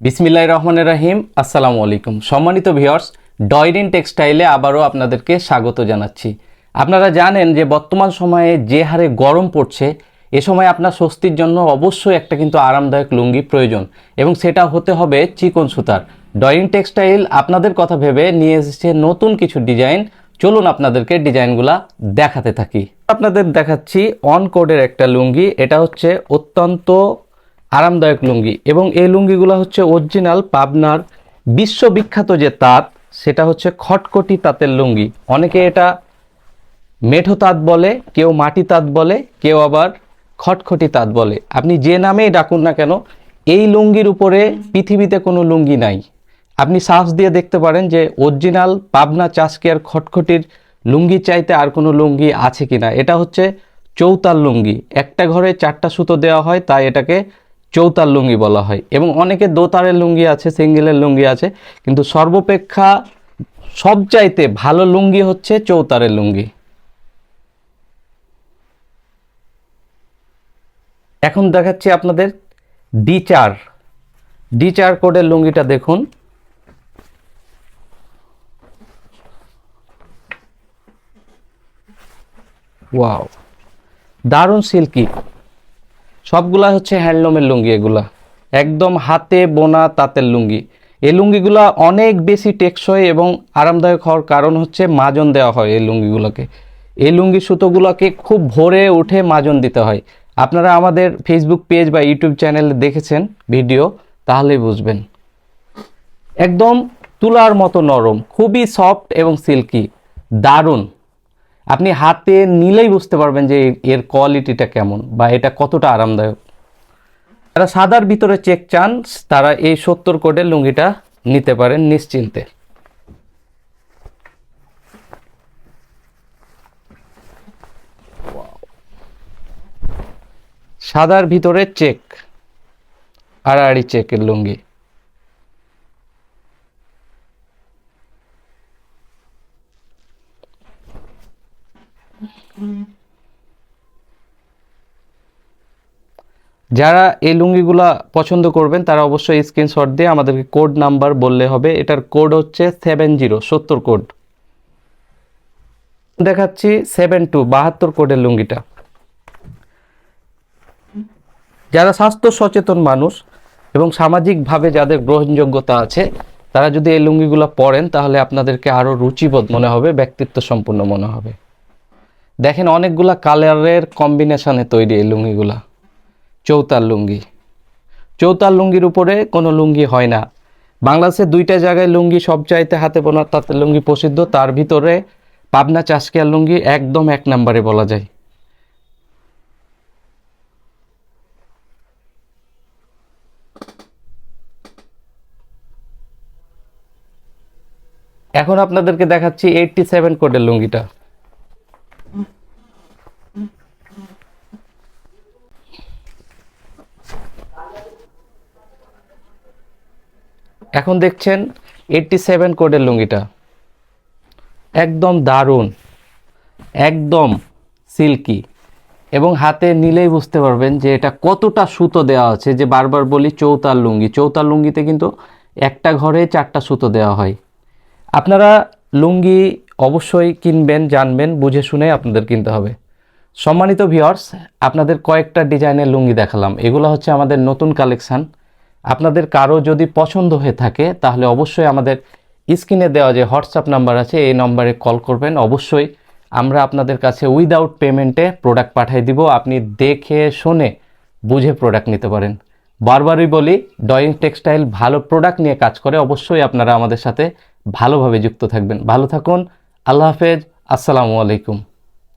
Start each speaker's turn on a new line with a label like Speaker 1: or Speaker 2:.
Speaker 1: বিসমিল্লাহ রহমানের রাহিম। আসসালামু আলাইকুম সম্মানিত ভিউয়ার্স ডয়রিন টেক্সটাইলে আবারও আপনাদেরকে স্বাগত জানাচ্ছি। আপনারা জানেন যে বর্তমান সময়ে যে হারে গরম পড়ছে, এ সময় আপনার স্বস্তির জন্য অবশ্যই একটা কিন্তু আরামদায়ক লুঙ্গি প্রয়োজন এবং সেটা হতে হবে চিকন সুতার। ডয়রিন টেক্সটাইল আপনাদের কথা ভেবে নিয়ে এসেছে নতুন কিছু ডিজাইন। চলুন আপনাদেরকে ডিজাইনগুলা দেখাতে থাকি। আপনাদের দেখাচ্ছি অন কোডের একটা লুঙ্গি। এটা হচ্ছে অত্যন্ত আরামদায়ক লুঙ্গি এবং এই লুঙ্গিগুলো হচ্ছে অরিজিনাল পাবনার বিশ্ববিখ্যাত যে তাঁত, সেটা হচ্ছে খটকটি তাঁতের লুঙ্গি। অনেকে এটা মেঠো তাঁত বলে, কেউ মাটি তাঁত বলে, কেউ আবার খটখটি তাঁত বলে। আপনি যে নামেই ডাকুন না কেন, এই লুঙ্গির উপরে পৃথিবীতে কোনো লুঙ্গি নাই। আপনি সাহস দিয়ে দেখতে পারেন যে অরিজিনাল পাবনা চাষকিয়ার খটখটির লুঙ্গি চাইতে আর কোনো লুঙ্গি আছে কি না এটা হচ্ছে চৌতাল লুঙ্গি। একটা ঘরে চারটা সুতো দেওয়া হয়, তাই এটাকে চৌতাল লুঙ্গি বলা হয়। এবং অনেকে দোতারের লুঙ্গি আছে, সিঙ্গেলের লুঙ্গি আছে, কিন্তু সর্বপেক্ষা সবচাইতে ভালো লুঙ্গি হচ্ছে চৌতারের লুঙ্গি। এখন দেখাচ্ছি আপনাদের ডি চার। ডি চার কোডের লুঙ্গিটা দেখুন। ওয়াও, দারুণ সিল্কি। সবগুলা হচ্ছে হ্যান্ডলুমের লুঙ্গি এগুলা। একদম হাতে, বোনা, তাঁতের লুঙ্গি। এই লুঙ্গিগুলা অনেক বেশি টেকসই এবং আরামদায়ক হওয়ার কারণ হচ্ছে মাজন দেওয়া হয় এই লুঙ্গিগুলোকে। এই লুঙ্গি সুতোগুলোকে খুব ভোরে উঠে মাজন দিতে হয়। আপনারা আমাদের ফেসবুক পেজ বা ইউটিউব চ্যানেলে দেখেছেন ভিডিও, তাহলেই বুঝবেন। একদম তুলার মতো নরম, খুবই সফট এবং সিল্কি দারুণ। আপনি হাতে নিলেই বুঝতে পারবেন যে এর- কোয়ালিটিটা কেমন বা এটা কতটা আরামদায়ক। যারা সাদার ভিতরে চেক চান, তারা এই সত্তর কোডের লুঙ্গিটা নিতে পারেন নিশ্চিন্তে। সাদার ভিতরে চেক আড়াআড়ি চেকের লুঙ্গি। যারা এই লুঙ্গিগুলা পছন্দ করবেন, তারা অবশ্যই স্ক্রিনশট দিয়ে আমাদেরকে কোড নাম্বার বললে হবে। এটার কোড হচ্ছে সেভেন জিরো সত্তর কোড দেখাচ্ছি সেভেন টু বাহাত্তর কোডের লুঙ্গিটা। যারা স্বাস্থ্য সচেতন মানুষ এবং সামাজিকভাবে যাদের গ্রহণযোগ্যতা আছে, তারা যদি এই লুঙ্গিগুলো পরেন, তাহলে আপনাদেরকে আরও রুচিবোধ মনে হবে ব্যক্তিত্ব সম্পূর্ণ মনে হবে। দেখেন অনেকগুলা কালারের কম্বিনেশানে তৈরি এই লুঙ্গিগুলা। চৌতাল লুঙ্গি। চৌতাল লুঙ্গির উপরে কোনো লুঙ্গি হয় না। বাংলাদেশে দুইটা জায়গায় লুঙ্গি সব চাইতে হাতে বোনা তাঁতের লুঙ্গি প্রসিদ্ধ। তার ভিতরে পাবনা চাষকিয়ার লুঙ্গি একদম এক নম্বরে বলা যায়। এখন আপনাদেরকে দেখাচ্ছি এইটটি সেভেন কোডের লুঙ্গিটা। এখন দেখছেন এইটটি সেভেন কোডের লুঙ্গিটা। একদম দারুণ, একদম সিল্কি। এবং হাতে নিলেই বুঝতে পারবেন যে এটা কতটা সুতো দেওয়া আছে যে বারবার বলি চৌতাল লুঙ্গি। চৌতাল লুঙ্গিতে কিন্তু একটা ঘরে চারটা সুতো দেওয়া হয়। আপনারা লুঙ্গি অবশ্যই কিনবেন, জানবেন, বুঝে শুনে আপনাদের কিনতে হবে। সম্মানিত ভিউয়ার্স আপনাদের কয়েকটা ডিজাইনের লুঙ্গি দেখালাম। এগুলো হচ্ছে আমাদের নতুন কালেকশান আপনাদের কারও যদি পছন্দ হয়ে থাকে, তাহলে অবশ্যই আমাদের স্ক্রিনে দেওয়া যে হোয়াটসঅ্যাপ নাম্বার আছে, এই নম্বরে কল করবেন। অবশ্যই আমরা আপনাদের কাছে উইদাউট পেমেন্টে প্রোডাক্ট পাঠিয়ে দিব। আপনি দেখে শুনে বুঝে প্রোডাক্ট নিতে পারেন। বারবারই বলি ডয়িং টেক্সটাইল ভালো প্রোডাক্ট নিয়ে কাজ করে, অবশ্যই আপনারা আমাদের সাথে ভালোভাবে যুক্ত থাকবেন। ভালো থাকুন, আল্লাহ হাফেজ, আসসালামু আলাইকুম।